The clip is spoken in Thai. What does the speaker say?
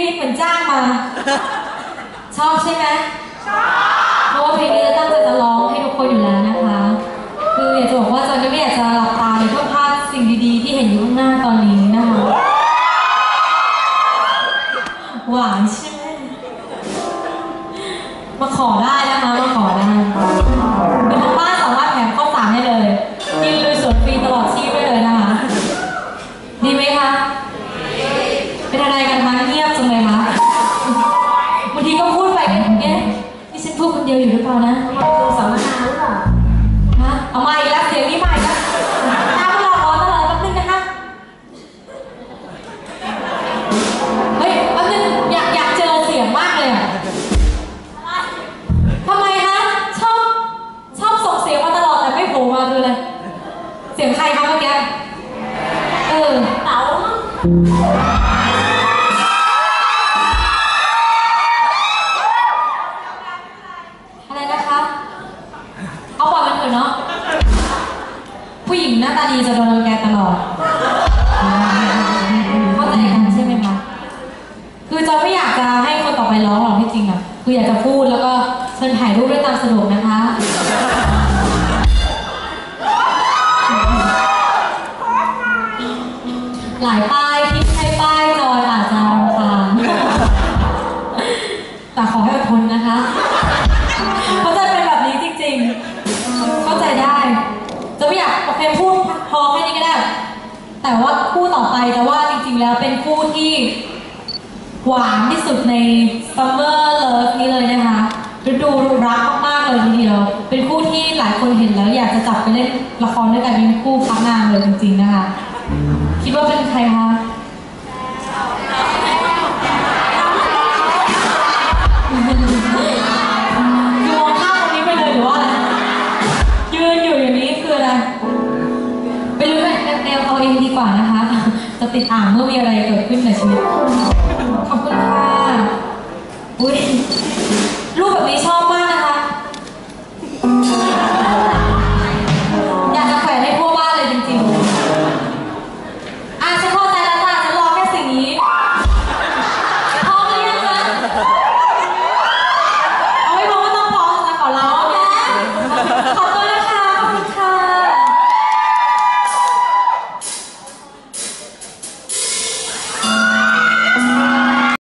รีดเหมือนจ้างมา ชอบใช่ไหมชอบเพราะว่าเพลงนี้จะตั้งใจจะร้องให้ทุกคนอยู่แล้วนะคะ คืออยากจะบอกว่าจอยก็ไม่อยากจะหลับตาเลยเพื่อพลาดสิ่งดีๆ ที่เห็นอยู่ข้างหน้าตอนนี้นะคะ หวานใช่ไหมมาขอได้นะค อะไรนะคะ เอาปล่อยมันเถอะเนาะ ผู้หญิงหน้าตาดีจะโดนรังแกตลอด เข้าใจกันใช่ไหมคะ คือจอยไม่อยากจะให้คนต่อไปร้องหรอกที่จริงอะคืออยากจะพูดแล้วก็เชิญถ่ายรูปด้วยตามสะดวกนะคะ ที่ใช่ป้ายจอยอาจจะรำคาญแต่ขอให้อดทนนะคะ เพราะจะเป็นแบบนี้จริงๆ เข้าใจได้ จะไม่อยากโอเคพูดพอแค่นี้ก็ได้ แต่ว่าคู่ต่อไปจะว่าจริงๆแล้วเป็นคู่ที่หวานที่สุดใน Summer Love นี้เลยนะคะฤดูรักมากๆเลยทีเดียว เป็นคู่ที่หลายคนเห็นแล้ว อยากจะจับไปเล่นละครด้วยกันเป็นคู่พักนางเลยจริงๆนะคะ คิดว่าเป็นใครคะ เองดีกว่านะคะ จะติดอ่างเมื่อมีอะไรเกิดขึ้นในชีวิต